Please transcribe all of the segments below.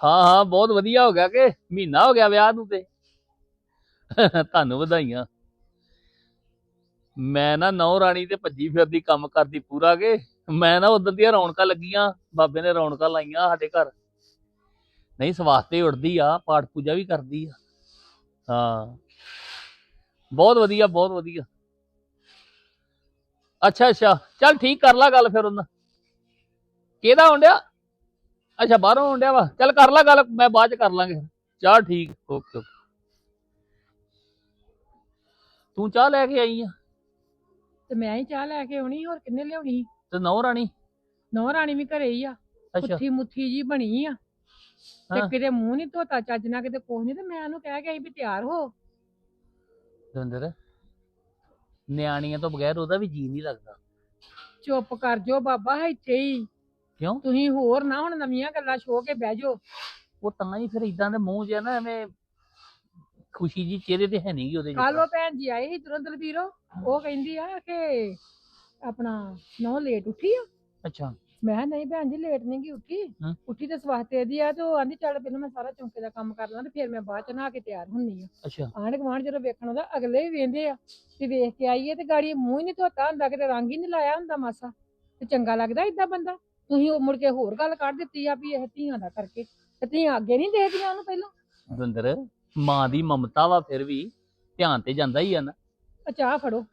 ਹਾਂ ਹਾਂ, ਬਹੁਤ ਵਧੀਆ ਹੋ ਗਿਆ ਕਿ, ਮਹੀਨਾ ਹੋ ਗਿਆ ਵਿਆਹ ਨੂੰ ਤੇ। ਤੁਹਾਨੂੰ ਵਧਾਈਆਂ। ਮੈਂ ਨਾ ਨੌ ਰਾਣੀ ਤੇ ਭੱਜੀ ਫਿਰਦੀ ਕੰਮ ਕਰਦੀ ਪੂਰਾ ਕੇ, ਮੈਂ ਨਾ ਉਦੋਂ ਦੀਆਂ ਰੌਣਕਾਂ ਲੱਗੀਆਂ, ਬਾਬੇ ਨੇ ਰੌਣਕਾਂ ਲਾਈਆਂ ਸਾਡੇ ਘਰ। ਨਹੀਂ ਸਵਾਸਤੇ ਉੜਦੀ ਆ, ਪਾਠ ਪੂਜਾ ਵੀ ਕਰਦੀ ਆ। ਹਾਂ। ਬਹੁਤ ਵਧੀਆ ਬਹੁਤ ਵਧੀਆ। ਅੱਛਾ ਅੱਛਾ, ਚੱਲ ਠੀਕ, ਕਰ ਲਾ ਗੱਲ ਫਿਰ ਉਹਨਾਂ। ਕਿਹਦਾ ਹੁੰਦਿਆ ਅੱਛਾ ਬਾਹਰੋਂ ਹੁੰਦਿਆ ਵਾ? ਚੱਲ ਕਰ ਲਾ ਗੱਲ ਮੈਂ ਬਾਅਦ ਚ ਕਰ ਲਾਂਗੇ ਚਾਹ ਠੀਕ ਓਕੇ ਓਕੇ। ਤੂੰ ਚਾਹ ਲੈ ਕੇ ਆਈ ਆ? ਤੇ ਮੈਂ ਹੀ ਚਾਹ ਲੈ ਕੇ ਆਉਣੀ ਹੋਰ ਕਿੰਨੇ ਲਿਆਉਣੀ ਤੇ ਨੌ ਰਾਣੀ? ਨੌ ਰਾਣੀ ਵੀ ਘਰੇ ਹੀ ਆ। ਅੱਛਾ। ਪੁੱਠੀ ਮੁੱਠੀ ਜੀ ਬਣੀ ਆ। ਤੇ ਹਾਂ। ਕਿਤੇ ਮੂੰਹ ਨਹੀਂ ਧੋਤਾ ਚੱਜ ਨਾਲ ਕਿਤੇ ਕੁਛ ਨਹੀਂ ਤੇ ਮੈਂ ਉਹਨੂੰ ਕਹਿ ਆਈ ਵੀ ਤਿਆਰ ਹੋ। ਦਵਿੰਦਰ ਨਿਆਣੀਆਂ ਤੋਂ ਬਗੈਰ ਉਹਦਾ ਵੀ ਜੀ ਨਹੀਂ ਲੱਗਦਾ। ਚੁੱਪ ਕਰ ਜੋ ਬਾਬਾ ਇੱਥੇ ਹੀ। ਕਿਉਂ? ਤੁਸੀਂ ਹੋਰ ਨਾ ਹੁਣ ਨਵੀਆਂ ਗੱਲਾਂ ਛੋ ਕੇ ਬਹਿ ਜਾਓ। ਉਹ ਤਾਂ ਹੀ ਫਿਰ ਇਦਾਂ ਦੇ ਮੂੰਹ ਜਿਹਾ ਨਾ ਐਵੇਂ ਖੁਸ਼ੀ ਜੀ ਚਿਹਰੇ ਤੇ ਹੈ ਨਹੀਂਗੀ ਉਹਦੇ ਕੱਲ ਉਹ ਭੈਣ ਜੀ ਆਈ ਸੀ ਤੁਰੰਤ ਦਲਬੀਰੋ ਉਹ ਕਹਿੰਦੀ ਆ ਕਿ ਆਪਣਾ ਨੌ ਲੇਟ ਉੱਠੀ ਆ। ਅੱਛਾ। ਮੈਂ ਕਿਹਾ ਨਹੀਂ ਭੈਣ ਜੀ ਲੇਟ ਨਹੀਂ ਗਈ ਉੱਠੀ। ਉੱਠੀ ਤੇ ਸਵਾਸਤੇ ਦੀ ਆ ਤੇ ਉਹ ਆਂਦੀ ਚੱਲ ਪਹਿਲਾਂ ਮੈਂ ਸਾਰਾ ਚੌਂਕੇ ਦਾ ਕੰਮ ਕਰ ਲਾਂ ਤੇ ਫਿਰ ਮੈਂ ਬਾਅਦ ਚ ਨਹਾ ਕੇ ਤਿਆਰ ਹੁੰਨੀ ਆ। ਅੱਛਾ। ਆਂਢ ਗੁਆਂਢ ਜਦੋਂ ਵੇਖਣ ਆਉਂਦਾ ਅਗਲੇ ਵੀ ਵੇਂਦੇ ਆ ਵੀ ਵੇਖ ਕੇ ਆਈਏ ਤੇ ਗਾੜੀ ਮੂੰਹ ਹੀ ਨਹੀਂ ਧੋਤਾ ਹੁੰਦਾ ਕਿਤੇ ਰੰਗ ਹੀ ਨਹੀਂ ਲਾਇਆ ਹੁੰਦਾ ਮਾਸਾ। ਤੇ ਚੰਗਾ ਲੱਗਦਾ ਇਦਾਂ ਬੰਦਾ। ਤੁਸੀਂ ਉਹ ਮੁੜ ਕੇ ਹੋਰ ਗੱਲ ਕੱਢ ਦਿੱਤੀ ਆ ਵੀ ਇਹ ਧੀਆਂ ਦਾ ਕਰਕੇ। ਤੇ ਧੀਆਂ ਅੱਗੇ ਨਹੀਂ ਦੇਖਦੀਆਂ ਉਹਨੂੰ ਪਹਿਲਾਂ? ਦਵਿੰਦਰ ਮਾਂ ਦੀ ਮਮਤਾ ਵਾ ਫਿਰ ਵੀ ਧਿਆਨ ਤੇ ਜਾਂਦਾ ਹੀ ਆ ਨਾ। ਆ ਚਾਹ ਫੜੋ।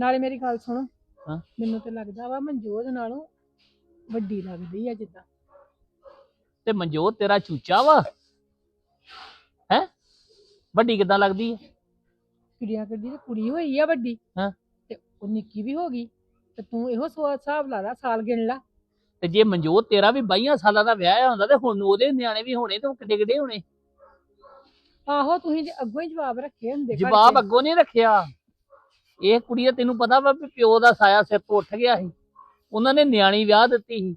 ਨਾਲੇ ਮੇਰੀ ਗੱਲ ਸੁਣੋ। ਹਾਂ। ਮੈਨੂੰ ਤੇ ਲੱਗਦਾ ਵਾ ਮਨਜੋਤ ਨਾਲੋਂ ਵੱਡੀ ਲੱਗਦੀ ਆ ਜਿੱਦਾਂ। ਤੇ ਮਨਜੋਤ ਤੇਰਾ ਚੂਚਾ ਵਾ? ਹੈ? ਵੱਡੀ ਕਿਦਾਂ ਲੱਗਦੀ ਹੈ ਕੁੜੀਆਂ ਕਰਦੀ ਤੇ ਕੁੜੀ ਹੋਈ ਆ ਵੱਡੀ। ਹਾਂ। ਤੇ ਉਹ ਨਿੱਕੀ ਵੀ ਹੋ ਗਈ। ਤੇ ਤੂੰ ਇਹੋ ਸਵਾ ਹਿਸਾਬ ਲਾ ਲਾ ਸਾਲ ਗਿਣ ਲਾ। ਤੇ ਜੇ ਮਨਜੋਤ ਤੇਰਾ ਵੀ 22 ਸਾਲਾਂ ਦਾ ਵਿਆਹ ਹੁੰਦਾ ਤੇ ਹੁਣ ਉਹਦੇ ਨਿਆਣੇ ਵੀ ਹੋਣੇ ਤੇ ਉਹ ਕਿੱਡੇ ਕਿੱਡੇ ਹੋਣੇ? ਆਹੋ ਤੁਸੀਂ ਤੇ ਅੱਗੋਂ ਹੀ ਜਵਾਬ ਰੱਖੇ ਹੁੰਦੇ ਘਰ ਜਵਾਬ ਦੇ। ਅੱਗੋਂ ਨਹੀਂ ਰੱਖਿਆ। ਇਹ ਕੁੜੀ ਦਾ ਤੈਨੂੰ ਪਤਾ ਵਾ ਵੀ ਪਿਓ ਦਾ ਸਾਇਆ ਸਿਰ ਤੋਂ ਉੱਠ ਗਿਆ ਸੀ। ਉਹਨਾਂ ਨੇ ਨਿਆਣੀ ਵਿਆਹ ਦਿੱਤੀ ਸੀ।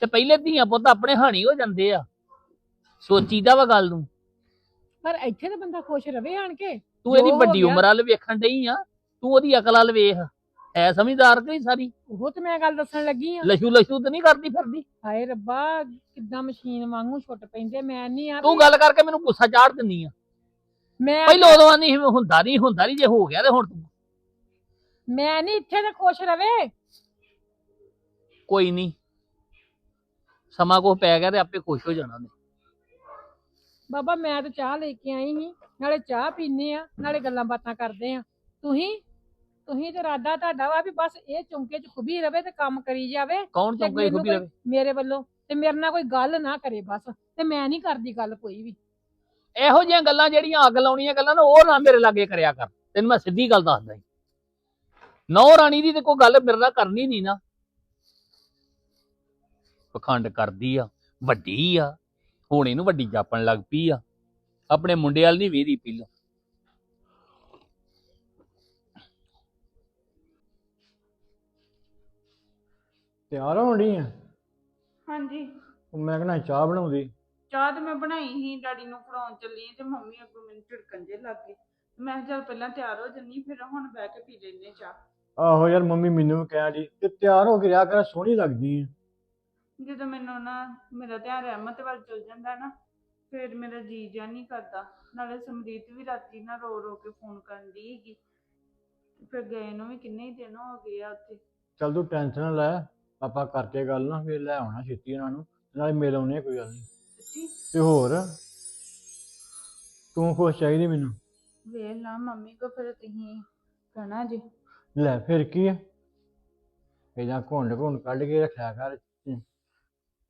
ਤੇ ਪਹਿਲੇ ਧੀਆਂ ਪੁੱਤ ਆਪਣੇ ਹਾਣੀ ਹੋ ਜਾਂਦੇ ਆ। ਸੋਚੀਦਾ ਵਾ ਗੱਲ ਨੂੰ। ਪਰ ਇੱਥੇ ਤਾਂ ਬੰਦਾ ਖੁਸ਼ ਰਵੇ ਆਣ ਕੇ। ਤੂੰ ਇਹਦੀ ਜੋ ਵੱਡੀ। ਉਮਰ ਵੱਲ ਵੇਖਣ ਡਈ ਆ। ਤੂੰ ਉਹਦੀ ਅਕਲ ਵੱਲ ਵੇਖ। ਐ ਸਮਝਦਾਰ ਕਿ ਨਹੀਂ ਸਾਰੀ? ਉਹ ਤੇ ਮੈਂ ਗੱਲ ਦੱਸਣ ਲੱਗੀ ਆ। ਲਸ਼ੂ ਲਸ਼ੂ ਤੇ ਨਹੀਂ ਕਰਦੀ ਫਿਰਦੀ? ਹਾਏ ਰੱਬਾ ਕਿੱਦਾਂ ਮਸ਼ੀਨ ਵਾਂਗੂ ਛੁੱਟ ਪੈਂਦੇ ਮੈਂ ਨਹੀਂ ਆ ਤੂੰ ਗੱਲ ਕਰਕੇ ਮੈਨੂੰ ਗੁੱਸਾ ਚਾੜ ਦਿੰਨੀ ਆ। ਮੈਂ ਪਹਿਲਾਂ ਉਦੋਂ ਨਹੀਂ ਹੁੰਦਾ ਨਹੀਂ ਹੁੰਦਾ ਨਹੀਂ ਜੇ ਹੋ ਗਿਆ ਤੇ ਹੁਣ ਤੂੰ। ਮੈਂ ਨਹੀਂ ਇੱਥੇ ਤੇ ਖੁਸ਼ ਰਵੇ। ਕੋਈ ਨਹੀਂ ਸਮਾਂ ਕੋ ਪੈ ਗਿਆ ਤੇ ਆਪੇ ਖੁਸ਼ ਹੋ ਜਾਣਾ ਨੇ ਬਾਬਾ ਮੈਂ ਤਾਂ ਚਾਹ ਲੈ ਕੇ ਆਈ ਸੀ ਨਾਲੇ ਚਾਹ ਪੀਨੇ ਆ ਨਾਲੇ ਗੱਲਾਂ ਬਾਤਾਂ ਕਰਦੇ ਆ। ਤੁਸੀਂ? ਤੁਸੀਂ ਤੇ ਇਰਾਦਾ ਤੁਹਾਡਾ ਵਾ ਵੀ ਬਸ ਇਹ ਚੌਂਕੇ 'ਚ ਖੁਬੀ ਰਵੇ ਤੇ ਕੰਮ ਕਰੀ ਜਾਵੇ ਕੌਣ ਤੇ ਚੌਂਕਾ ਮੈਨੂੰ ਖੁੱਬੀ ਕੋਈ- ਰਵੇ? ਮੇਰੇ ਵੱਲੋਂ ਤੇ ਮੇਰੇ ਨਾਲ ਕੋਈ ਗੱਲ ਨਾ ਕਰੇ ਬਸ ਤੇ ਮੈਂ ਨਹੀਂ ਕਰਦੀ ਗੱਲ ਕੋਈ ਵੀ। ਇਹੋ ਜਿਹੀਆਂ ਗੱਲਾਂ ਜਿਹੜੀਆਂ ਅੱਗ ਲਾਉਣੀਆਂ ਗੱਲਾਂ ਨਾ ਉਹ ਨਾ ਮੇਰੇ ਲਾਗੇ ਕਰਿਆ ਕਰ। ਤੈਨੂੰ ਮੈਂ ਸਿੱਧੀ ਗੱਲ ਦੱਸਦਾ ਈ ਨੌ ਰਾਣੀ ਦੀ ਤੇ ਕੋਈ ਗੱਲ ਮੇਰੇ ਨਾਲ ਕਰਨੀ ਨਹੀਂ ਨਾ। ਪਖੰਡ ਕਰਦੀ ਆ ਵੱਡੀ ਆ ਹੁਣ ਇਹਨੂੰ ਵੱਡੀ ਜਾਪਣ ਲੱਗ ਪਈ ਆ। ਆਪਣੇ ਮੁੰਡੇ ਵਾਲ ਨਹੀਂ ਵੇਦੀ ਪਹਿਲਾਂ ਤਿਆਰ ਹੋਣ ਡਈ ਆ? ਹਾਂਜੀ। ਮੈਂ ਕਹਿੰਦਾ ਚਾਹ ਬਣਾਉਂਦੀ। ਚਾਹ ਤੇ ਮੈਂ ਬਣਾਈ ਸੀ ਡੈਡੀ ਨੂੰ ਫੜਾਉਣ ਚੱਲੀ ਤੇ ਮੰਮੀ ਅੱਗੋਂ ਮੈਨੂੰ ਝਿੜਕਣ ਜੇ ਲੱਗ ਗਏ। ਮੈਂ ਕਿਹਾ ਚੱਲ ਪਹਿਲਾਂ ਤਿਆਰ ਹੋ ਜੰਨੀ ਫਿਰ ਹੁਣ ਬਹਿ ਕੇ ਪੀ ਲੈਨੇ ਚਾਹ। ਆਹੋ ਯਾਰ ਮੰਮੀ ਮੈਨੂੰ ਵੀ ਕਹਿਣ ਡਈ ਤੇ ਤਿਆਰ ਹੋ ਕੇ ਰਿਹਾ ਕਰ ਸੋਹਣੀ ਲੱਗਦੀ ਆ। ਜਦੋਂ ਮੈਨੂੰ ਨਾ ਮੇਰਾ ਧਿਆਨ ਰਹਿਮਤ ਵੱਲ ਚਲ ਜਾਂਦਾ ਨਾ ਫਿਰ ਮੇਰਾ ਜੀ ਜਾ ਨਹੀਂ ਕਰਦਾ। ਨਾਲੇ ਸਮਰੀਤ ਵੀ ਰਾਤੀ ਨਾ ਰੋ ਰੋ ਕੇ ਫੋਨ ਕਰਨ ਦੀ ਹੈਗੀ ਫਿਰ ਗਏ ਨੂੰ ਵੀ ਕਿੰਨੇ ਹੀ ਦਿਨ ਹੋ ਗਏ ਆ ਉੱਥੇ। ਚੱਲ ਤੂੰ ਟੈਨਸ਼ਨ ਨਾ ਲੈ ਆਪਾਂ ਕਰਕੇ ਗੱਲ ਨਾ ਫੇਰ ਲੈ ਆਉਣਾ ਛੇਤੀ ਉਹਨਾਂ ਨੂੰ ਨਾਲੇ ਮਿਲ ਆਉਣੇ ਆ, ਕੋਈ ਗੱਲ ਨਹੀਂ। ਸੱਚੀ ਤੇ ਹੋਰ? ਤੂੰ ਖੁਸ਼ ਚਾਹੀਦੀ ਮੈਨੂੰ? ਵੇਖ ਲਾ ਮੰਮੀ ਕੋ ਫਿਰ ਤੁਸੀਂ ਕਹਿਣਾ ਜੀ। ਲੈ ਫਿਰ ਕੀ ਆ? ਇਹਦਾ ਘੁੰਡ ਘੁੰਡ ਕੱਢ ਕੇ ਰੱਖਿਆ ਕਰ।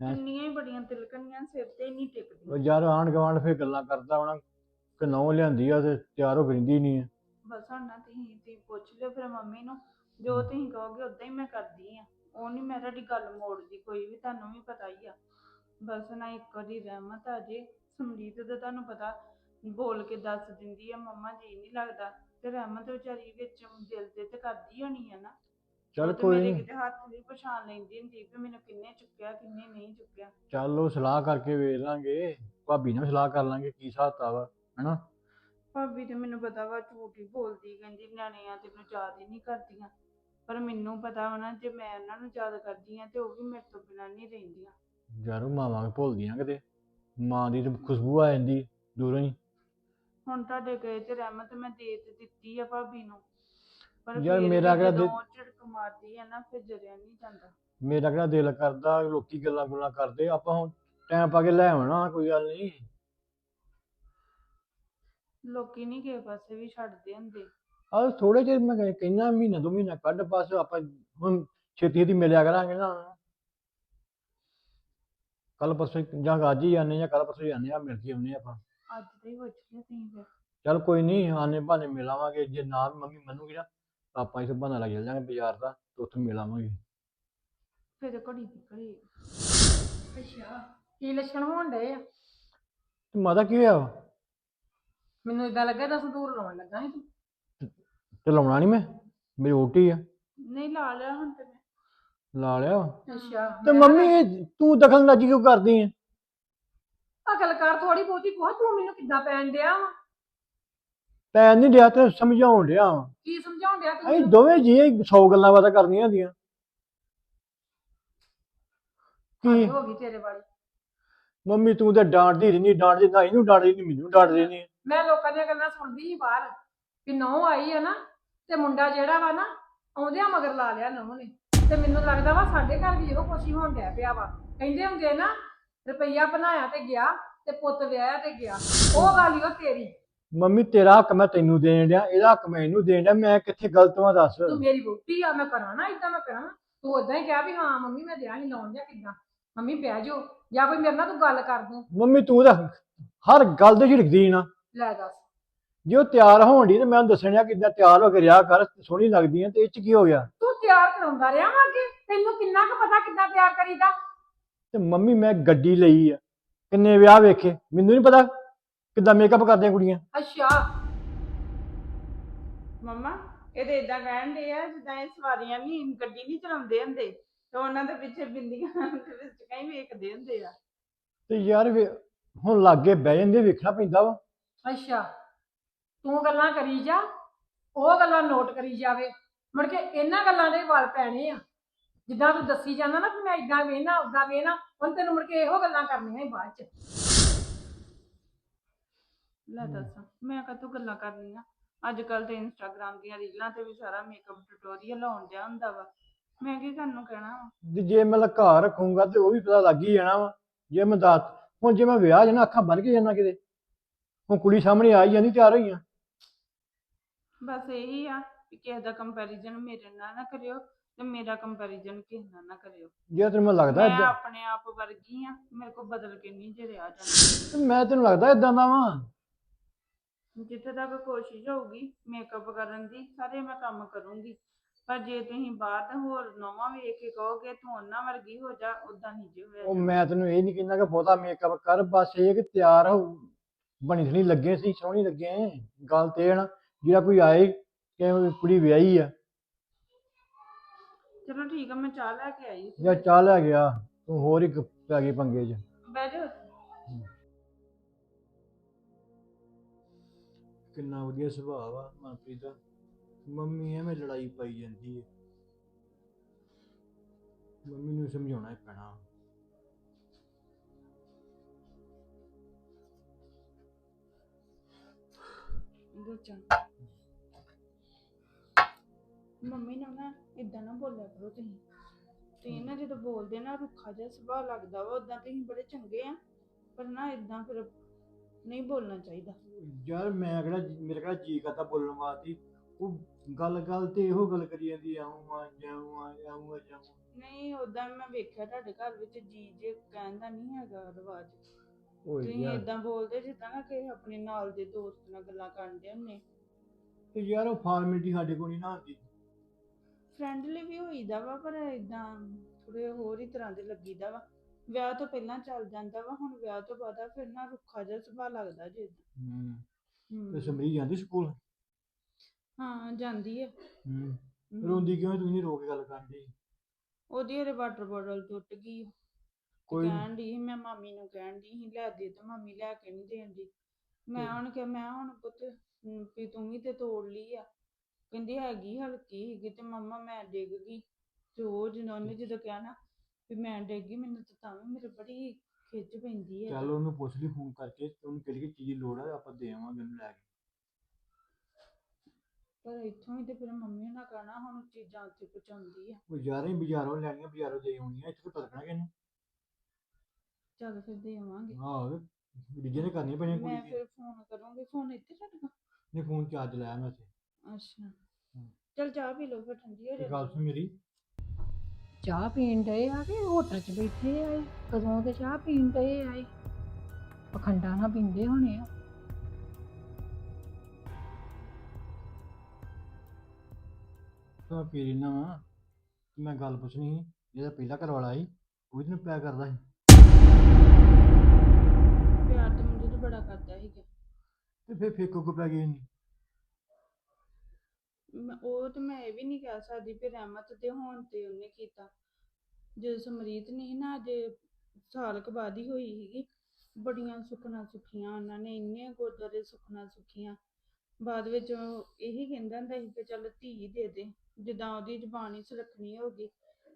ਹੈਂ? ਇੰਨੀਆਂ ਹੀ ਬੜੀਆਂ ਤਿਲਕਣੀਆਂ ਸਿਰ ਤੇ ਹੀ ਨਹੀਂ ਉਹ ਟਿਕਦੀਆਂ ਯਾਰ ਆਂਢ ਗੁਆਂਢ ਫੇਰ ਗੱਲਾਂ ਕਰਦਾ ਹੋਣਾ ਕਿ ਨਹੁੰ ਲਿਆਂਦੀ ਆ ਤੇ ਤਿਆਰ ਹੋ ਕੇ ਰਹਿੰਦੀ ਨਹੀਂ ਆ। ਬਸ ਹੁਣ ਨਾ ਤੁਸੀਂ ਤੁਸੀਂ ਪੁੱਛ ਲਿਓ ਫਿਰ ਮੰਮੀ ਨੂੰ ਜੋ ਤੁਸੀਂ ਕਹੋਗੇ ਉਦਾਂ ਹੀ ਮੈਂ ਕਰਦੀ ਆ। ਉਹ ਨਹੀਂ ਮੈਂ ਤੁਹਾਡੀ ਗੱਲ ਮੋੜਦੀ ਕੋਈ ਵੀ ਤੁਹਾਨੂੰ ਵੀ ਪਤਾ ਹੀ ਆ। ਬਸ ਨਾ ਇੱਕ ਵਾਰੀ ਰਹਿਮਤ ਆ ਜੇ ਸਮਰੀਤ ਦਾ ਤੁਹਾਨੂੰ ਪਤਾ ਬੋਲ ਕੇ ਦੱਸ ਦਿੰਦੀ ਆ ਮੰਮਾ ਜੀ ਨਹੀਂ ਲੱਗਦਾ ਤੇ ਰਹਿਮਤ ਵਿਚਾਰੀ ਵਿੱਚ ਦਿਲ ਤੇ ਤੇ ਕਰਦੀ ਹੋਣੀ ਆ ਨਾ। ਚੱਲ ਉਹ ਤੇ ਕੋਈ ਮੇਰੇ ਨੀ। ਕਿਤੇ ਹੱਥ ਵੀ ਪਛਾਣ ਲੈਂਦੀ ਹੁੰਦੀ ਵੀ ਮੈਨੂੰ ਕਿੰਨੇ ਚੁੱਕਿਆ ਕਿੰਨੇ ਨਹੀਂ ਚੁੱਕਿਆ। ਚੱਲ ਉਹ ਸਲਾਹ ਕਰਕੇ ਵੇਖ ਲਾਂਗੇ ਭਾਬੀ ਨਾਲ ਸਲਾਹ ਕਰ ਲਾਂਗੇ ਕੀ ਹਿਸਾਬ ਕਿਤਾਬ ਆ ਹਨਾ? ਭਾਬੀ ਤੇ ਮੈਨੂੰ ਪਤਾ ਵਾ ਝੂਠ ਹੀ ਬੋਲਦੀ ਕਹਿੰਦੀ ਨਿਆਣੀਆਂ ਤੈਨੂੰ ਯਾਦ ਹੀ ਨਹੀਂ ਕਰਦੀਆਂ। ਪਰ ਮੈਨੂੰ ਪਤਾ ਨਾ ਜੇ ਮੈਂ ਉਹਨਾਂ ਨੂੰ ਯਾਦ ਕਰਦੀ ਆ ਤੇ ਉਹ ਵੀ ਮੇਰੇ ਤੋਂ ਬਿਨਾਂ ਨਹੀਂ ਰਹਿੰਦੀਆਂ। ਯਾਰ ਉਹ ਮਾਵਾਂ ਭੁੱਲਦੀਆਂ ਕਿਤੇ। ਮਾਂ ਦੀ ਤੇ ਖੁਸ਼ਬੂ ਆ ਜਾਂਦੀ ਦੂਰੋਂ ਹੀ। ਹੁਣ ਤੁਹਾਡੇ ਗਏ ਤੇ ਰਹਿਮਤ ਮੈਂ ਦੇ ਤੇ ਦਿੱਤੀ ਆ ਭਾਬੀ ਨੂੰ। ਪਰ ਯਾਰ ਫਿਰ ਮੇਰਾ ਵੀ ਕਿਹੜਾ ਦਿਲ- ਜਦੋਂ ਝਿੜਕ ਮਾਰਦੀ ਆ ਨਾ ਫਿਰ ਜਰਿਆ ਨਹੀਂ ਜਾਂਦਾ। ਮੇਰਾ ਕਿਹੜਾ ਦਿਲ ਕਰਦਾ ਲੋਕੀ ਗੱਲਾਂ ਗੁੱਲਾਂ ਕਰਦੇ ਆਪਾਂ ਹੁਣ ਟਾਈਮ ਪਾ ਕੇ ਲੈ ਆਉਣਾ ਕੋਈ ਗੱਲ ਨਹੀਂ। ਲੋਕੀ ਨਹੀਂ ਕਿਸੇ ਪਾਸੇ ਵੀ ਛੱਡਦੇ ਹੁੰਦੇ। ਆ ਥੋੜੇ ਚਿਰ ਮੈਂ ਕਹਿ- ਕਹਿਣਾ ਮਹੀਨਾ ਦੋ ਮਹੀਨਾ ਕੱਢ ਬਸ ਆਪਾਂ ਹੁਣ ਛੇਤੀ ਛੇਤੀ ਮਿਲਿਆ ਕਰਾਂਗੇ ਨਾ। ਕੱਲ ਪਰਸੋਂ ਜਾਂ ਅੱਜ ਹੀ ਜਾਂਦੇ ਜਾਂ ਕੱਲ ਪਰਸੋਂ ਜਾਂਦੇ ਆ ਮਿਲ ਕੇ ਆਉਂਦੇ ਆਪਾਂ। ਅੱਜ ਤੇ ਹੀ ਫਿਰ। ਚੱਲ ਕੋਈ ਨਹੀਂ ਆਨੇ ਬਹਾਨੇ ਮਿਲਾਵਾਂਗੇ ਜੇ ਨਾ ਵੀ ਮੰਮੀ ਮੰਨੂਗੀ ਨਾ ਤਾਂ ਆਪਾਂ ਇਸੇ ਬਹਾਨਾ ਲੱਗ ਜਾਵਾਂਗੇ ਬਾਜ਼ਾਰ ਦਾ ਤੇ ਉੱਥੇ ਮਿਲਾਵਾਂਗੇ ਫਿਰ ਘੜੀ ਦੀ ਘੜੀ। ਅੱਛਾ ਕੀ ਲੱਛਣ ਹੋਣ ਡਏ ਆ? ਤੇ ਮਾਤਾ ਕੀ ਹੋਇਆ ਵਾ? ਮੈਨੂੰ ਇਦਾਂ ਲੱਗਾ ਤਾਂ ਸੰਦੂਰ ਲਾਉਣ ਲੱਗਾ ਸੀ ਤੂੰ। ਤੇ ਲਾਉਣਾ ਨਹੀਂ ਮੈਂ? ਮੇਰੀ ਓਟੀ ਆ। ਨਹੀਂ ਲਾ ਲਿਆ ਹੁਣ ਤੇ ਮੈਂ। ਲਾ ਲਿਆ। ਅੱਛਾ ਤੇ ਮੰਮੀ ਇਹ ਤੂੰ ਦਖਲ ਅੰਦਾਜ਼ੀ ਕਿਉਂ ਕਰਦੀ ਹੈ ਅਕਲ ਕਰ ਥੋੜੀ ਬਹੁਤੀ ਕੋਹ ਤੂੰ ਮੈਨੂੰ ਕਿੱਦਾਂ ਪੈਣ ਡਿਆ ਵਾ? ਤੈਨੂੰ ਨਹੀਂ ਡਿਆ ਤੇ ਸਮਝਾਉਣ ਡਿਆ ਵਾ। ਕੀ ਸਮਝਾਉਣ ਡਿਆ ਤੂੰ? ਅਸੀਂ ਦੋਵੇਂ ਜੀ 100 ਗੱਲਾਂ ਬਾਤਾਂ ਕਰਨੀਆਂ ਹੁੰਦੀਆਂ। ਕੀ? ਹੱਦ ਹੋ ਗਈ ਤੇਰੇ ਵਾਲੀ। ਮੰਮੀ ਤੂੰ ਤਾਂ ਡਾਂਟਦੀ ਰਹਿੰਦੀ ਡਾਂਟਦੀ ਨਾ ਇਹਨੂੰ ਡਾਂਟਦੀ ਨਹੀਂ ਮੈਨੂੰ ਡਾਂਟਦੀ ਨਹੀਂ ਮੈਂ ਲੋਕਾਂ ਦੀਆਂ ਗੱਲਾਂ ਸੁਣਦੀ ਸੀ ਬਾਹਰ। ਕਿ ਨੌ ਆਈ ਆ ਨਾ ਤੇ ਮੁੰਡਾ ਜਿਹੜਾ ਵਾ ਨਾ ਆਉਂਦਿਆਂ ਮਗਰ ਲਾ ਲਿਆ ਨੌ ਨੇ। ਤੇ ਮੈਨੂੰ ਲੱਗਦਾ ਵਾ ਸਾਡੇ ਘਰ ਵੀ ਇਹੋ ਕੁਛ ਹੀ ਹੋਣ ਡਿਆ ਪਿਆ ਵਾ। ਕਹਿੰਦੇ ਹੁੰਦੇ ਨਾ ਰੁਪਈਆ ਬਣਾਇਆ ਤੇ ਗਿਆ ਤੇ ਪੁੱਤ ਵਿਆਹਿਆ ਤੇ ਗਿਆ। ਉਹ ਗੱਲ ਹੀ ਉਹ ਤੇਰੀ। ਮੰਮੀ ਤੇਰਾ ਹੱਕ ਮੈਂ ਤੈਨੂੰ ਦੇਣ ਡਿਆ ਇਹਦਾ ਹੱਕ ਮੈਂ ਇਹਨੂੰ ਦੇਣ ਡਿਆ ਮੈਂ ਕਿੱਥੇ ਗਲਤ ਵਾਂ ਦੱਸ? ਤੂੰ ਮੇਰੀ ਵੋਟੀ ਆ ਮੈਂ ਕਰਾਂ ਨਾ ਇਦਾਂ ਮੈਂ ਕਰਾਂ ਤੂੰ ਉਦਾਂ ਹੀ ਕਿਹਾ ਵੀ ਹਾਂ ਮੰਮੀ ਮੈਂ ਵਿਆਹ ਨਹੀਂ ਲਾਉਣ ਜਾਂ ਕਿੱਦਾਂ? ਮੰਮੀ ਬਹਿ ਜਾਓ। ਜਾਂ ਕੋਈ ਮੇਰੇ ਨਾਲ ਤੂੰ ਗੱਲ ਕਰ ਦੂੰ। ਮੰਮੀ ਤੂੰ ਤਾਂ ਹਰ ਗੱਲ ਦੇ ਝਿੜਕਦੀ ਨਾ ਲੈ ਦੱਸ। ਜੇ ਉਹ ਤਿਆਰ ਹੋਣ ਦੀ ਤੇ ਮੈਂ ਉਹਨੂੰ ਦੱਸਣ ਡਿਆ ਕਿੱਦਾਂ ਤਿਆਰ ਹੋ ਕੇ ਰਿਹਾ ਕਰ ਸੋਹਣੀ ਲੱਗਦੀ ਹੈ ਤੇ ਇਹ ਚ ਕੀ ਹੋ ਗਿਆ? ਤੂੰ ਤਿਆਰ ਕਰਾਉਂਦਾ ਰਿਹਾ ਵਾ ਅੱਗੇ? ਤੈਨੂੰ ਕਿੰਨਾ ਕੁ ਪਤਾ ਕਿੱਦਾਂ ਤਿਆਰ ਕਰੀਦਾ? ਤੇ ਮੰਮੀ ਮੈਂ ਗੱਡੀ ਲਈ ਆ। ਕਿੰਨੇ ਵਿਆਹ ਵੇਖੇ? ਮੈਨੂੰ ਨਹੀਂ ਪਤਾ ਕਿੱਦਾਂ ਮੇਕਅਪ ਕਰਦੀਆਂ ਕੁੜੀਆਂ। ਅੱਛਾ। ਮੰਮਾ ਇਹ ਤੇ ਇਦਾਂ ਕਹਿਣ ਦੇ ਆ ਜਿੱਦਾਂ ਇਹ ਸਵਾਰੀਆਂ ਨਹੀਂ ਗੱਡੀ ਨਹੀਂ ਚਲਾਉਂਦੇ ਹੁੰਦੇ ਤੇ ਉਹਨਾਂ ਦੇ ਪਿੱਛੇ ਬਿੰਦੀਆਂ ਦੇ ਵਿੱਚ ਕਈ ਵੇਖਦੇ ਹੁੰਦੇ ਆ। ਤੇ ਯਾਰ ਵੇ- ਹੁਣ ਲਾਗੇ ਬਹਿ ਜਾਂਦੇ ਵੇਖਣਾ ਪੈਂਦਾ ਵਾ। ਅੱਛਾ। ਤੂੰ ਗੱਲਾਂ ਕਰੀ ਜਾ ਉਹ ਗੱਲਾਂ ਨੋਟ ਕਰੀ ਜਾਵੇ। ਮੁੜ ਕੇ ਇਹਨਾਂ ਗੱਲਾਂ ਦੇ ਵਾਲ ਪੈਣੇ ਆ। ਜਿੱਦਾਂ ਤੂੰ ਦੱਸੀ ਜਾਂਦਾ ਨਾ ਕਿ ਮੈਂ ਇਦਾਂ ਵੇਨਾ ਉਦਾਂ ਵੇਨਾ ਹੁਣ ਤੈਨੂੰ ਮੁੜ ਕੇ ਇਹੋ ਗੱਲਾਂ ਕਰਨੀਆਂ ਹੀ ਬਾਅਦ ਚ। ਲੈ ਦੱਸ ਮੈਂ ਕਾਹਤੋਂ ਗੱਲਾਂ ਕਰਨੀਆਂ? ਅੱਜ ਕੱਲ ਤੇ ਇੰਸਟਾਗ੍ਰਾਮ ਦੀਆਂ ਰੀਲਾਂ ਤੇ ਵੀ ਸਾਰਾ ਮੇਕਅਪ ਟਿਊਟੋਰੀਅਲ ਆਉਣ ਹੁੰਦਾ ਵਾ। ਮੈਂ ਕੀ ਕਰਨ ਨੂੰ ਕਹਿਣਾ ਵਾ? ਤੇ ਜੇ ਮੈਂ ਘਰ ਰੱਖੂੰਗਾ ਤੇ ਉਹ ਵੀ ਪਤਾ ਲੱਗ ਹੀ ਜਾਣਾ ਵਾ। ਜੇ ਮੈਂ ਦੱਸ ਹੁਣ ਜੇ ਮੈਂ ਵਿਆਹ ਜਾਣਾ ਅੱਖਾਂ ਬੰਨ ਕੇ ਜਾਣਾ ਕਿਤੇ ਹੁਣ ਕੁੜੀ ਸਾਹਮਣੇ ਆ ਹੀ ਜਾਂਦੀ ਤਿਆਰ ਹੋਈਆਂ ਬਸ ਇਹੀ ਆ ਕਿ ਕਿਸੇ ਦਾ ਕੰਪੈਰੀਜ਼ਨ ਮੇਰੇ ਨਾਲ ਨਾ ਕਰਿਓ ਤੇ ਮੇਰਾ ਕੰਪੈਰੀਜ਼ਨ ਕਿਸੇ ਨਾਲ ਨਾ ਕਰਿਓ। ਜੇ ਤੈਨੂੰ ਲੱਗਦਾ ਮੈਂ ਏਦਾਂ ਆਪਣੇ ਆਪ ਵਰਗੀ ਆ ਮੇਰੇ ਕੋਲ ਬਦਲ ਕੇ ਨਹੀਂ ਜੇ ਰਿਹਾ ਜਾਂਦਾ। ਤੇ ਮੈਂ ਤੈਨੂੰ ਲੱਗਦਾ ਇਦਾਂ ਦਾ ਵਾਂ? ਜਿੱਥੇ ਤੱਕ ਕੋਸ਼ਿਸ਼ ਹੋਊਗੀ ਮੇਕਅਪ ਕਰਨ ਦੀ ਸਾਰੇ ਮੈਂ ਕੰਮ ਕਰੂੰਗੀ। ਪਰ ਜੇ ਤੁਸੀਂ ਬਾਅਦ ਹੋਰ ਨਵਾਂ ਵੇਖ ਕੇ ਕਹੋਗੇ ਤੂੰ ਉਹਨਾਂ ਵਰਗੀ ਹੋ ਜਾ ਉਦਾਂ ਨਹੀਂ ਜੇ ਹੋਇਆ ਉਹ। ਮੈਂ ਤੈਨੂੰ ਇਹ ਨਹੀਂ ਕਹਿੰਦਾ ਕਿ ਬਹੁਤਾ ਮੇਕਅਪ ਕਰ ਬਸ ਇਹ ਕਿ ਤਿਆਰ ਹੋ ਬਣੀ ਸਣੀ ਲੱਗੇ ਸੀ ਸੋਹਣੀ ਲੱਗੇ ਗੱਲ ਤੇ ਇਹ ਨਾ ਜਿਹੜਾ ਕੋਈ ਆਏ ਕਿ ਕੁੜੀ ਵਿਆਹੀ ਆ। ਚਲੋ ਠੀਕ ਆ ਮੈਂ ਚਾਹ ਲੈ ਕੇ ਆਈ ਜਾਂ ਚਾਹ ਲੈ ਗਿਆ ਤੂੰ ਹੋਰ ਇੱਕ ਪੈ ਗਈ ਪੰਗੇ 'ਚ। ਬਹਿ ਜਾ। ਕਿੰਨਾ ਵਧੀਆ ਸੁਭਾਅ ਵਾ ਮਨਪ੍ਰੀਤ ਦਾ। ਮੰਮੀ ਐਵੇਂ ਲੜਾਈ ਪਾਈ ਜਾਂਦੀ ਹੈ ਮੰਮੀ ਨੂੰ ਸਮਝਾਉਣਾ ਹੀ ਪੈਣਾ। ਦੂਜਾ ਮੰਮੀ ਨੂੰ ਨਾ ਇਦਾਂ ਨਾ ਬੋਲਿਆ ਕਰੋ ਤੁਸੀਂ। ਤੁਸੀਂ ਨਾ ਜਦੋਂ ਬੋਲਦੇ ਨਾ ਰੁੱਖਾ ਜਿਹਾ ਸੁਭਾਅ ਲੱਗਦਾ ਵਾ ਉਦਾਂ ਤੁਸੀਂ ਬੜੇ ਚੰਗੇ ਆ ਪਰ ਨਾ ਇਦਾਂ ਫਿਰ ਨਹੀਂ ਬੋਲਣਾ ਚਾਹੀਦਾ। ਯਾਰ ਮੈਂ ਕਿਹੜਾ ਮੇਰਾ ਕਿਹੜਾ ਜੀ ਕਰਦਾ ਬੋਲਣ ਵਾਸਤੇ? ਉਹ ਗੱਲ ਗੱਲ ਤੇ ਇਹੋ ਗੱਲ ਕਰੀ ਜਾਂਦੀ ਆਉਂ ਆ ਜਾਉਂ ਆ ਆਉਂ ਆ ਜਾਉਂ ਨਹੀਂ ਉਦਾਂ ਮੈਂ ਵੇਖਿਆ ਤੁਹਾਡੇ ਘਰ ਵਿੱਚ ਜੀ ਜੇ ਕਹਿਣ ਦਾ ਨਹੀਂ ਹੈਗਾ ਰਿਵਾਜ। ਓਏ ਤੁਸੀਂ ਯਾਰ। ਇਦਾਂ ਬੋਲਦੇ ਜਿੱਦਾਂ ਨਾ ਕਿ ਆਪਣੇ ਨਾਲ ਦੇ ਦੋਸਤ ਨਾਲ ਗੱਲਾਂ ਕਰਦੇ ਹੁੰਨੇ ਤੇ ਯਾਰ ਉਹ ਫਾਰਮੈਲਿਟੀ ਸਾਡੇ ਕੋਲ ਨਹੀਂ ਨਾ ਹੁੰਦੀ ਫਰੈਂਡਲੀ ਵੀ ਹੋਈਦਾ ਵਾ ਪਰ ਇਦਾਂ ਥੋੜੇ ਹੋਰ ਹੀ ਤਰ੍ਹਾਂ ਦੇ ਲੱਗੀਦਾ ਵਾ। ਵਿਆਹ ਤੋਂ ਪਹਿਲਾਂ ਚੱਲ ਜਾਂਦਾ ਵਾ ਹੁਣ ਵਿਆਹ ਤੋਂ ਬਾਅਦ ਆ ਫਿਰ ਨਾ ਰੁੱਖਾ ਜਿਹਾ ਸੁਭਾਅ ਲੱਗਦਾ ਜੇ ਹੂੰ। ਹਮ, ਤੇ ਸਮਰੀ ਜਾਂਦੀ ਸਕੂਲ? ਹਾਂ ਜਾਂਦੀ ਹੂੰ। ਹਮ, ਰੋਂਦੀ ਕਿਉਂ ਤੂੰ ਨਹੀਂ ਰੋ ਕੇ ਗੱਲ ਕਰਦੀ ਉਹਦੀ ਹਰੇ ਵਾਟਰ ਬੋਟਲ ਟੁੱਟ ਗਈ। ਤੇ ਕੋਈ ਕਹਿਣ ਦੀ ਮੈਂ ਮਾਮੀ ਨੂੰ ਕਹਿਣ ਦੀ ਸੀ ਲੈ ਦੇ ਤੇ ਮਾਮੀ ਲੈ ਕੇ ਨਹੀਂ ਦੇਂਦੀ ਮੈਂ ਤੇ- ਹੁਣ ਕਿਹਾ ਮੈਂ ਹੁਣ ਪੁੱਤ ਹਮ, ਵੀ ਤੂੰ ਵੀ ਤੇ ਤੋੜ ਲਈ ਆ। ਕਹਿੰਦੀ ਹੈਗੀ ਹਲਕੀ ਹੈਗੀ ਤੇ ਮੰਮਾ ਮੈਂ ਡਿੱਗ ਗਈ ਤੇ ਉਹ ਜਦੋਂ ਉਹਨੇ ਜਦੋਂ ਕਿਹਾ ਨਾ ਵੀ ਮੈਂ ਡੇਗੀ ਮੈਨੂੰ ਤਾਂ ਤਾਂ ਵੀ ਮੇਰੇ ਬੜੀ ਖਿੱਚ ਪੈਂਦੀ ਹੈ। ਚੱਲ ਉਹਨੂੰ ਪੁੱਛ ਲਈ ਫੋਨ ਕਰਕੇ ਤੇ ਉਹਨੂੰ ਕਿਹੜੀ ਕਿਹੜੀ ਚੀਜ਼ ਦੀ ਲੋੜ ਆ ਆਪਾਂ ਦੇ ਆਵਾਂਗੇ ਉਹਨੂੰ ਲੈ ਕੇ। ਪਰ ਇੱਥੋਂ ਹੀ ਤੇ ਫਿਰ ਮੰਮੀ ਨਾਲ ਕਹਿਣਾ ਹੁਣ ਚੀਜ਼ਾਂ ਉੱਥੇ ਪਹੁੰਚਾਉਂਦੀ ਆ। ਉਹ ਯਾਰਾਂ ਹੀ ਬਾਜ਼ਾਰੋਂ ਲੈਣੀਆਂ ਬਾਜ਼ਾਰੋਂ ਦੇ ਆਉਣੀਆਂ ਇੱਥੇ ਤਾਂ ਪਤਾ ਕਿਹਨੂੰ। ਚੱਲ ਫਿਰ ਦੇ ਆਵਾਂਗੇ। ਆਹ ਡੀਜੇ ਨੇ ਕਰਨੀਆਂ ਪੈਣੀਆਂ ਮੈਂ ਕੁੜੀ ਫਿਰ ਫੋਨ ਕਰੂੰਗੀ ਫੋਨ ਇੱਥੇ ਕੋਲ ਨੇ ਫੋਨ ਚਾਰਜ ਲਾਇਆ ਮੈਂ ਤੇ ਅੱਛਾ। ਚੱਲ ਚਾਹ ਪੀ ਲਓ ਫਿਰ ਠੰਡੀ ਹੋ ਤੇ ਗੱਲ ਸੁਣ ਜਾਏਗੀ ਮੇਰੀ? ਚਾਹ ਪੀਣ ਡਏ ਆ ਕਿ ਹੋਟਲ 'ਚ ਬੈਠੇ ਆਏ ਕਦੋਂ ਦੇ ਚਾਹ ਪੀਣ ਡਏ ਆਏ ਪਖੰਡਾ ਨਾ ਪੀਂਦੇ ਹੋਣੇ ਆ। ਤਾਂ ਪੀ ਲੈਣਾ ਵਾ। ਮੈਂ ਗੱਲ ਪੁੱਛਣੀ ਸੀ ਜਿਹਦਾ ਪਹਿਲਾ ਘਰ ਵਾਲਾ ਸੀ ਉਹ ਇਹਨੂੰ ਪਿਆ ਕਰਦਾ ਸੀ? ਪਿਆਰ ਤਾਂ ਤਾਂ ਬੜਾ ਕਰਦਾ ਸੀਗਾ। ਤੇ ਫਿਰ ਫੇਕੋ ਕੋ ਪੈ ਗਈ ਨਹੀਂ ਮੈਂ ਉਹ ਤੇ ਮੈਂ ਇਹ ਵੀ ਨਹੀਂ ਕਹਿ ਸਕਦੀ ਵੀ ਰਹਿਮਤ ਤੇ ਹੋਣ ਤੇ ਉਹਨੇ ਕੀਤਾ। ਜਦੋਂ ਸਮਰੀਤ ਨਹੀਂ ਨਾ ਅਜੇ ਸਾਲ ਕੁ ਬਾਅਦ ਹੀ ਹੋਈ ਸੀਗੀ। ਬੜੀਆਂ ਸੁਖਣਾ ਸੁਖੀਆਂ ਉਹਨਾਂ ਨੇ ਇੰਨੇ ਗੁਰਦੁਆਰੇ ਸੁਖਣਾ ਸੁਖੀਆਂ। ਬਾਅਦ ਵਿੱਚ ਉਹ ਇਹੀ ਕਹਿੰਦਾ ਹੁੰਦਾ ਸੀ ਕਿ ਚੱਲ ਧੀ ਦੇ ਦੇ ਜਿੱਦਾਂ ਉਹਦੀ ਜਬਾਨੀ ਸੁਲੱਖਣੀ ਹੋ ਗਈ।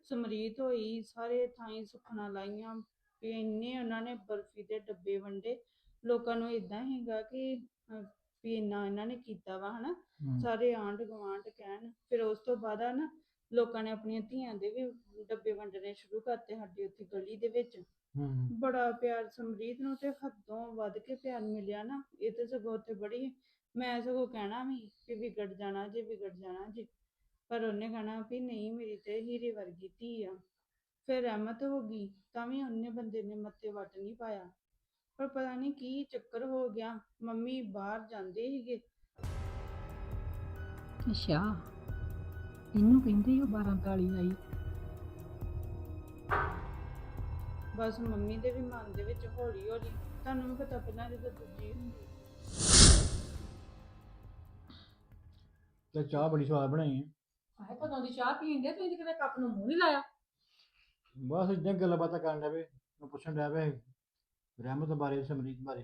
ਸਮਰੀਤ ਹੋਈ ਸਾਰੇ ਥਾਈਂ ਸੁਖਣਾ ਲਾਈਆਂ ਵੀ ਇੰਨੇ ਉਹਨਾਂ ਨੇ ਬਰਫੀ ਦੇ ਡੱਬੇ ਵੰਡੇ। ਲੋਕਾਂ ਨੂੰ ਇਦਾਂ ਹੀਗਾ ਕਿ ਅਹ, ਵੀ ਇੰਨਾ ਇਹਨਾਂ ਨੇ ਕੀਤਾ ਵਾ ਹਨਾ? ਸਾਰੇ ਆਂਢ ਗੁਆਂਢ ਕਹਿਣ ਫਿਰ ਉਸ ਤੋਂ ਬਾਅਦ ਆ ਨਾ ਲੋਕਾਂ ਨੇ ਆਪਣੀਆਂ ਧੀਆਂ ਦੇ ਵੀ ਡੱਬੇ ਵੰਡਣੇ ਸ਼ੁਰੂ ਕਰਤੇ ਸਾਡੇ ਉੱਥੇ ਗਲੀ ਦੇ ਵਿੱਚ। ਹੂੰ। ਬੜਾ ਪਿਆਰ ਸਮਰੀਤ ਨੂੰ ਤੇ ਹੱਦੋਂ ਵੱਧ ਕੇ ਪਿਆਰ ਮਿਲਿਆ ਨਾ। ਇਹ ਤੇ ਸਗੋਂ ਉੱਥੇ ਬੜੀ ਮੈਂ ਸਗੋਂ ਕਹਿਣਾ ਵੀ ਕਿ ਵਿਗੜ ਜਾਣਾ ਜੇ ਵਿਗੜ ਜਾਣਾ ਜੇ। ਪਰ ਉਹਨੇ ਕਹਿਣਾ ਵੀ ਨਹੀਂ ਮੇਰੀ ਤੇ ਹੀਰੇ ਵਰਗੀ ਧੀ ਆ। ਫਿਰ ਰਹਿਮਤ ਹੋ ਗਈ ਤਾਂ ਵੀ ਉਹਨੇ ਬੰਦੇ ਨੇ ਮੱਥੇ ਵੱਟ ਨਹੀਂ ਪਾਇਆ। ਪਰ ਪਤਾ ਨਹੀਂ ਕੀ ਚੱਕਰ ਹੋ ਗਿਆ। ਮੰਮੀ ਬਾਹਰ ਜਾਂਦੇ ਸੀਗੇ। ਅੱਛਾ ਇਹਨੂੰ ਕਹਿੰਦੇ ਉਹ 12 ਤਾਲੀ ਆਈ। ਬਸ ਮੰਮੀ ਦੇ ਵੀ ਮਨ ਦੇ ਵਿੱਚ ਹੌਲੀ ਹੌਲੀ ਤੁਹਾਨੂੰ ਵੀ ਪਤਾ ਪਹਿਲਾਂ ਜਦੋਂ ਦੂਜੀ ਹੁੰਦੀ। ਤੇ ਚਾਹ ਬੜੀ ਸਵਾਦ ਬਣਾਈ ਹੈ ਆਹ ਕਦੋਂ ਦੀ ਚਾਹ ਪੀਣ ਦੇ ਤੁਸੀਂ ਕਿਤੇ ਕੱਪ ਨੂੰ ਮੂੰਹ ਨਹੀਂ ਲਾਇਆ। ਬਸ ਇਦਾਂ ਗੱਲਾਂ ਬਾਤਾਂ ਕਰਨ ਲੱਗੇ ਮੈਂ ਪੁੱਛਣ ਡਿਆ ਪਿਆ ਸੀ, ਰਹਿਮਤ ਬਾਰੇ ਸਮਰੀਤ ਬਾਰੇ।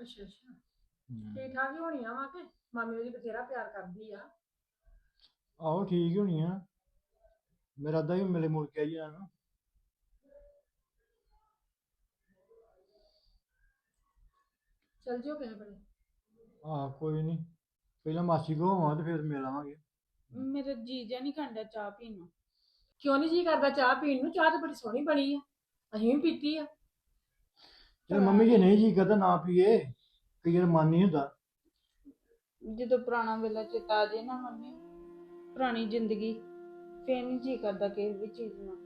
ਅੱਛਾ ਅੱਛਾ। ਹੂੰ। ਠੀਕ ਠਾਕ ਹੀ ਹੋਣੀਆਂ ਵਾ ਕਿ? ਮਾਮੀ ਉਹਦੀ ਬਥੇਰਾ ਪਿਆਰ ਕਰਦੀ ਆ। ਆਹੋ ਠੀਕ ਹੀ ਹੋਣੀ ਆ ਮੇਰਾ ਅੱਧਾ ਹੀ ਮਿਲੇ ਮੁੜ ਕੇ ਆਈ ਜਾਣਾ। ਨਾ ਚਲ ਜਿਓ ਕਿਸੇ ਬੜੇ ਆਹ ਕੋਈ ਨਹੀਂ ਪਹਿਲਾਂ ਮਾਸੀ ਕੋ ਹੋਵਾਂ ਤੇ ਫਿਰ ਮਿਲ ਆਵਾਂਗੇ। ਮੇਰਾ ਜੀ ਜਿਹਾ ਨਹੀਂ ਕਰਦਾ ਚਾਹ ਪੀਣ ਨੂੰ। ਕਿਉਂ ਨਹੀਂ ਜੀ ਕਰਦਾ ਚਾਹ ਪੀਣ ਨੂੰ? ਚਾਹ ਤਾਂ ਬੜੀ ਸੋਹਣੀ ਬਣੀ ਆ। ਅਸੀਂ ਵੀ ਪੀਤੀ ਆ। ਚਲ ਮੰਮੀ ਜੀ ਨਹੀਂ ਜੀ ਕਰਦਾ ਨਾ ਪੀਏ ਕਈ ਵਾਰ ਮਨ ਨਹੀਂ ਹੁੰਦਾ। ਜਦੋਂ ਪੁਰਾਣਾ ਵੇਲਾ ਚੇਤਾ ਆ ਜੇ ਨਾ ਮੰਮੀ ਪੁਰਾਣੀ ਜ਼ਿੰਦਗੀ ਫੇਰ ਨਹੀਂ ਜੀ ਕਰਦਾ ਕਿਸੇ ਵੀ ਚੀਜ਼ ਨੂੰ।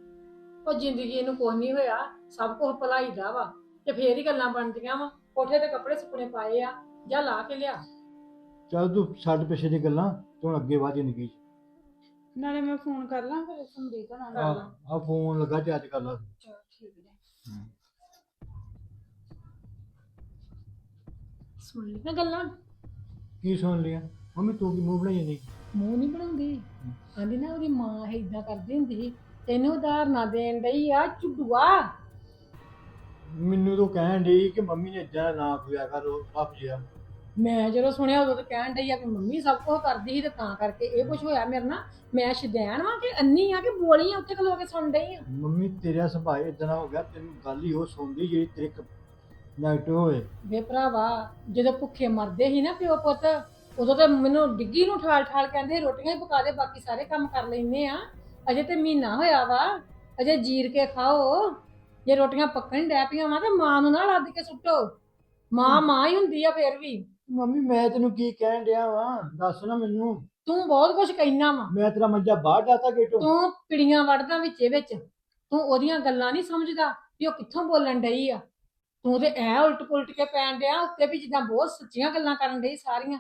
ਉਹ ਜ਼ਿੰਦਗੀ ਨੂੰ ਕੁਝ ਨਹੀਂ ਹੋਇਆ ਸਭ ਕੁਝ ਭਲਾਈ ਦਾ ਵਾ ਤੇ ਫੇਰ ਹੀ ਗੱਲਾਂ ਬਣਦੀਆਂ ਵਾ ਕੋਠੇ ਤੇ ਕੱਪੜੇ ਸੁੱਕਣੇ ਪਾਏ ਆ ਜਾਂ ਲਾ ਕੇ ਲਿਆ। ਚੱਲ ਤੂੰ ਛੱਡ ਪਿੱਛੇ ਦੀ ਗੱਲਾਂ ਤੂੰ ਅੱਗੇ ਵਧ ਜ਼ਿੰਦਗੀ 'ਚ। ਨਾਲੇ ਮੈਂ ਫੋਨ ਕਰ ਲਾਂ ਫਿਰ ਸੰਦੀਪ ਹੋਣਾ ਨੂੰ ਆਹ ਆਹ ਫੋਨ ਲੱਗਾ ਚਾਰਜ ਕਰ ਲਾ। ਚਲੋ ਠੀਕ ਹੈ। ਸੁਣ ਲਈ। ਨਾ ਗੱਲਾਂ ਕੀ ਸੁਣ ਲਿਆ? ਮੰਮੀ ਤੂੰ ਕੀ ਮੂੰਹ ਬਣਾਈ ਜਾਂਦੀ? ਮੂੰਹ ਨਹੀਂ ਬਣਾਉਂਦੀ। ਆਂਦੀ ਨਾ ਉਹਦੀ ਮਾਂ ਇਦਾਂ ਕਰਦੀ ਹੁੰਦੀ ਸੀ ਤੈਨੂੰ ਉਦਾਹਰਨਾਂ ਦੇਣ ਡਈ ਆ ਚੁੱਡੂਆ। ਮੈਨੂੰ ਤਾਂ ਕਹਿਣ ਡਈ ਕਿ ਮੰਮੀ ਨੇ ਇਦਾਂ ਨਾ ਪਿਆ ਕਰ ਉਹ ਆਪ ਜਿਆ ਮੈਂ ਜਦੋਂ ਸੁਣਿਆ ਉਦੋਂ ਤਾਂ ਕਹਿਣ ਡਈ ਆ ਕਿ ਮੰਮੀ ਸਭ ਕੁਝ ਕਰਦੀ ਸੀ ਤੇ ਤਾਂ ਕਰਕੇ ਇਹ ਕੁਝ ਹੋਇਆ ਮੇਰੇ ਨਾਲ। ਮੈਂ ਸ਼ਦੈਣ ਵਾਂ ਕਿ ਅੰਨੀ ਆ ਕਿ ਬੋਲੀ ਆ ਉੱਥੇ ਖਲੋ ਕੇ ਸੁਣ ਡਈ ਆ। ਮੰਮੀ ਤੇਰਾ ਸੁਭਾਅ ਇਦਾਂ ਹੋ ਗਿਆ ਤੈਨੂੰ ਗੱਲ ਹੀ ਉਹ ਸੁਣਦੀ ਜਿਹੜੀ ਤੇਰੇ ਨੈਗੇਟਿਵ ਹੋਵੇ। ਵੇ ਭਰਾਵਾ ਜਦੋਂ ਭੁੱਖੇ ਮਰਦੇ ਸੀ ਨਾ ਪਿਓ ਪੁੱਤ ਉਦੋਂ ਤੇ ਮੈਨੂੰ ਡਿੱਗੀ ਨੂੰ ਠਾਲ ਠਾਲ ਕਹਿੰਦੇ ਰੋਟੀਆਂ ਹੀ ਪਕਾ ਦੇ ਬਾਕੀ ਸਾਰੇ ਕੰਮ ਕਰ ਲੈਨੇ ਆ। ਅਜੇ ਤੇ ਮਹੀਨਾ ਹੋਇਆ ਵਾ ਅਜੇ ਜੀਰ ਕੇ ਖਾਓ। ਜੇ ਰੋਟੀਆਂ ਪੱਕਣ ਡੈ ਪਈਆਂ ਵਾ ਤੇ ਮਾਂ ਨੂੰ ਨਾ ਲੱਦ ਕੇ ਸੁੱਟੋ। ਮਾਂ ਮਾਂ ਹੀ ਹੁੰਦੀ ਆ ਫੇਰ ਵੀ। ਮੰਮੀ ਮੈਂ ਤੈਨੂੰ ਕੀ ਕਹਿਣ ਡਿਆ ਵਾਂ? ਦੱਸ ਨਾ ਮੈਨੂੰ। ਤੂੰ ਬਹੁਤ ਕੁਝ ਕਹਿਣਾ ਵਾ। ਮੈਂ ਤੇਰਾ ਮੰਜਾ ਬਾਹਰ ਜਾਤਾ ਗੇਟੋਂ। ਤੂੰ ਪਿੜੀਆਂ ਵੜਦਾ ਵਿੱਚੇ ਵਿੱਚ। ਤੂੰ ਉਹਦੀਆਂ ਗੱਲਾਂ ਨਹੀਂ ਸਮਝਦਾ ਵੀ ਉਹ ਕਿੱਥੋਂ ਬੋਲਣ ਡਈ ਆ। ਤੂੰ ਤੇ ਐ ਉਲਟ ਪੁਲਟ ਕੇ ਪੈਣ ਡਿਆ ਉੱਤੇ ਵੀ ਜਿੱਦਾਂ ਬਹੁਤ ਸੱਚੀਆਂ ਗੱਲਾਂ ਕਰਨ ਡਈ ਸਾਰੀਆਂ।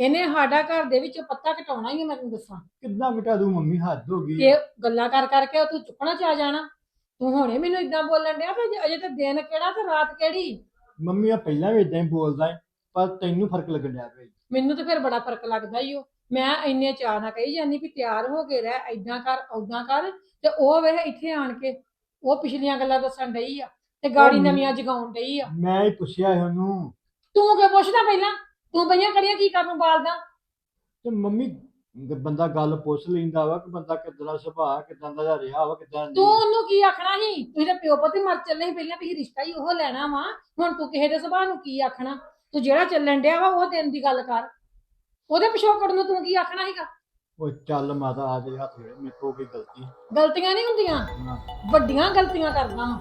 ਇਹਨੇ ਸਾਡਾ ਘਰ ਦੇ ਵਿੱਚ ਪੱਤਾ ਘਟਾਉਣਾ ਹੀ ਆ, ਮੈਂ ਤੈਨੂੰ ਦੱਸਾਂ। ਕਿੱਦਾਂ ਘਟਾ ਦੂੰ ਮੰਮੀ? ਹੱਦ ਹੋ ਗਈ। ਕਿ ਗੱਲਾਂ ਕਰ ਕਰਕੇ ਉਹ ਤੂੰ ਚੁੱਕਣਾ ਚਾ ਜਾਣਾ। ਤੂੰ ਹੁਣੇ ਮੈਨੂੰ ਇਦਾਂ ਬੋਲਣ ਡਿਆ ਤੇ ਅਜੇ- ਅਜੇ ਤੇ ਦਿਨ ਕਿਹੜਾ ਤੇ ਰਾਤ ਕਿਹੜੀ? ਮੰਮੀ ਆ ਪਹਿਲਾਂ ਵੀ ਇਦਾਂ ਹੀ ਬੋਲਦਾ ਹੈ ਪਰ ਤੈਨੂੰ ਫ਼ਰਕ ਲੱਗਣ ਡਿਆ ਪਿਆ। ਮੈਨੂੰ ਤੇ ਫਿਰ ਬੜਾ ਫ਼ਰਕ ਲੱਗਦਾ ਈ ਉਹ ਮੈਂ ਇੰਨੇ ਚਾਅ ਨਾਲ ਕਹੀ ਜਾਂਦੀ ਵੀ ਤਿਆਰ ਹੋ ਕੇ ਰਹਿ ਏਦਾਂ ਕਰ ਓਦਾਂ ਕਰ ਤੇ ਉਹ ਵੇਖ ਇੱਥੇ ਆਣ ਕੇ ਉਹ ਪਿਛਲੀਆਂ ਗੱਲਾਂ ਦੱਸਣ ਡਈ ਆ। ਤੇ ਗਾੜੀ ਉਹ ਨਵੀਆਂ ਜਗਾਉਣ ਡਈ ਆ। ਮੈਂ ਹੀ ਪੁੱਛਿਆ ਉਹਨੂੰ। ਤੂੰ ਕਿਉਂ ਪੁੱਛਦਾ ਪਹਿਲਾਂ। ਤੂੰ ਪਈਆਂ ਕਰੀਆਂ ਕੀ ਕਰਨ ਨੂੰ ਬਾਲਦਾ? ਤੇ ਮੰਮੀ ਤੇ ਬੰਦਾ ਗੱਲ ਪੁੱਛ ਲੈਂਦਾ ਵਾ ਕਿ ਬੰਦਾ ਕਿੱਦਾਂ ਦਾ ਸੁਭਾਅ ਕਿੱਦਾਂ ਦਾ ਰਿਹਾ ਵਾ ਕਿੱਦਾਂ ਤੂੰ ਨਹੀਂ ਉਹਨੂੰ ਕੀ ਆਖਣਾ ਸੀ? ਤੁਸੀਂ ਤਾਂ ਪਿਓ ਪੁੱਤ ਹੀ ਮਰ ਚੱਲੇ ਸੀ ਪਹਿਲਾਂ ਵੀ ਰਿਸ਼ਤਾ ਹੀ ਉਹ ਲੈਣਾ ਵਾ। ਹੁਣ ਤੂੰ ਕਿਸੇ ਦੇ ਸੁਭਾਅ ਨੂੰ ਕੀ ਆਖਣਾ? ਤੂੰ ਜਿਹੜਾ ਚੱਲਣ ਡਿਆ ਵਾ ਉਹ ਦਿਨ ਦੀ ਗੱਲ ਕਰ। ਉਹਦੇ ਪਿਛੋਕੜ ਨੂੰ ਤੂੰ ਕੀ ਆਖਣਾ ਸੀਗਾ? ਉਹ ਚੱਲ ਮਾਤਾ ਆ ਦੇ ਹੱਥ ਮੇਰੇ ਕੋਲ ਕੀ ਗਲਤੀ। ਗਲਤੀਆਂ ਨਹੀਂ ਹੁੰਦੀਆਂ? ਨਾ। ਵੱਡੀਆਂ ਗਲਤੀਆਂ ਕਰਦਾ। ਵਾਂ।